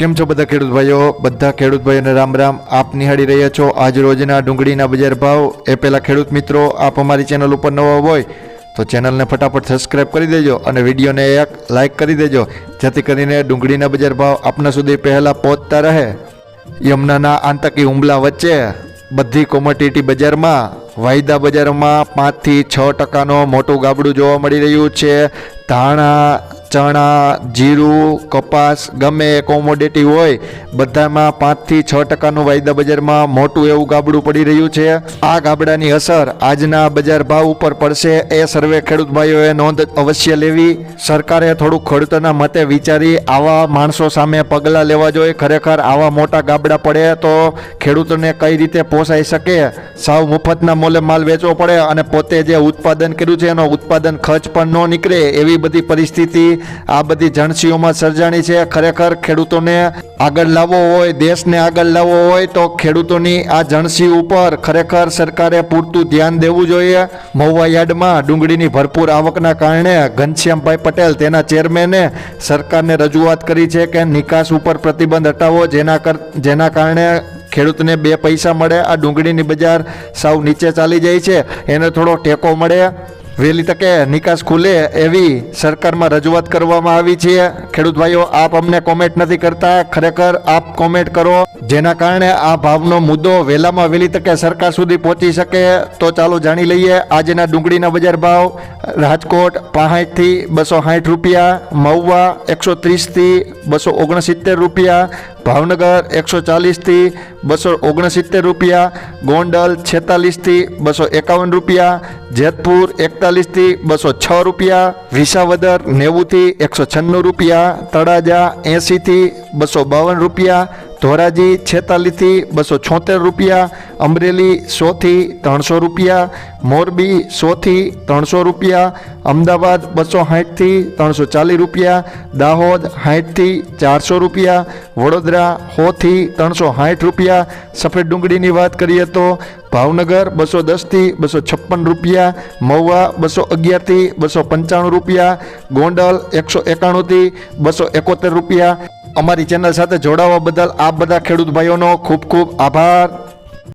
કેમ છો બધા ખેડૂત ભાઈઓ? બધા ખેડૂત ભાઈઓને રામ રામ. આપ નિહાળી રહ્યા છો આજ રોજના ડુંગળીના બજાર ભાવ. એ પહેલાં ખેડૂત મિત્રો, આપ અમારી ચેનલ ઉપર નવા હોય તો ચેનલને ફટાફટ સબસ્ક્રાઈબ કરી દેજો અને વિડીયોને એક લાઇક કરી દેજો, જેથી કરીને ડુંગળીના બજાર ભાવ આપના સુધી પહેલાં પહોંચતા રહે. યમુનાના આતંકી હુમલા વચ્ચે બધી કોમોડિટી બજારમાં, વાયદા બજારમાં પાંચથી છ ટકાનો મોટું ગાબડું જોવા મળી રહ્યું છે. ધાણા ચણા, જીરું, કપાસ, ગમે એ કોમોડિટી હોય, બધામાં પાંચથી છ ટકાનું વાયદા બજારમાં મોટું એવું ગાબડું પડી રહ્યું છે. આ ગાબડાની અસર આજના બજાર ભાવ ઉપર પડશે એ સર્વે ખેડૂત ભાઈઓએ નોંધ અવશ્ય લેવી. સરકારે થોડુંક ખેડૂતોના મતે વિચારી આવા માણસો સામે પગલાં લેવા જોઈએ. ખરેખર આવા મોટા ગાબડા પડે તો ખેડૂતોને કઈ રીતે પોસાઈ શકે? સાવ મુફતના મોલે માલ વેચવો પડે અને પોતે જે ઉત્પાદન કર્યું છે એનો ઉત્પાદન ખર્ચ પણ ન નીકળે એવી બધી પરિસ્થિતિ આ બધી જણસીઓમાં સર્જાણી છે. ખરેખર ખેડૂતોને આગળ લાવવો હોય, દેશને આગળ લાવવો હોય, તો ખેડૂતોની આ જણસી ઉપર ખરેખર સરકારે પૂરતું ધ્યાન દેવું જોઈએ. મહુવા યાર્ડમાં ડુંગળીની ભરપૂર આવકના કારણે ઘનશ્યામભાઈ પટેલ, તેના ચેરમેને, સરકારને રજૂઆત કરી છે કે નિકાસ ઉપર પ્રતિબંધ હટાવો, જેના કર, જેના કારણે ખેડૂતને બે પૈસા મળે. આ ડુંગળીની બજાર સાવ નીચે ચાલી જાય છે. એને થોડો ટેકો મળે. વહેલી તકે નિકાસ ખુલે એવી સરકારમાં રજૂઆત કરવામાં આવી છે. ખેડૂત ભાઈઓ, આપ અમને કોમેન્ટ નથી કરતા. ખરેખર આપ કોમેન્ટ કરો. જેના કારણે આ ભાવનો મુદ્દો વહેલામાં વહેલી તકે સરકાર સુધી પહોંચી શકે. તો ચાલો જાણી લઈએ આજના ડુંગળીના બજાર ભાવ. રાજકોટ પાંઠથી બસો સાઠ રૂપિયા, મહુવા એકસો ત્રીસથી બસો ઓગણસિત્તેર રૂપિયા ભાવનગર એકસો ચાલીસથી બસો ઓગણસિત્તેર રૂપિયા, ગોંડલ છેતાલીસથી બસો એકાવન રૂપિયા, જેતપુર એકતાલીસથી બસો છ રૂપિયા, વિસાવદર નેવુંથી એકસો છન્નું રૂપિયા, તળાજા એંશીથી બસો બાવન રૂપિયા ધોરાજી છેતાલીસથી બસો છોતેર રૂપિયા, અમરેલી સોથી ત્રણસો રૂપિયા, મોરબી સોથી ત્રણસો રૂપિયા, અમદાવાદ બસો સાઠથી ત્રણસો ચાલીસ રૂપિયા, દાહોદ સાઠથી ચારસો રૂપિયા, વડોદરા હોથી ત્રણસો સાઠ રૂપિયા. સફેદ ડુંગળીની વાત કરીએ તો ભાવનગર બસો દસથી બસો છપ્પન રૂપિયા, મહુવા બસો અગિયારથી બસો પંચાણું રૂપિયા, ગોંડલ એકસો એકાણુંથી બસો એકોતેર રૂપિયા. અમારી ચેનલ સાથે જોડાવા બદલ આપ બધા ખેડૂત ભાઈઓનો ખૂબ ખૂબ આભાર.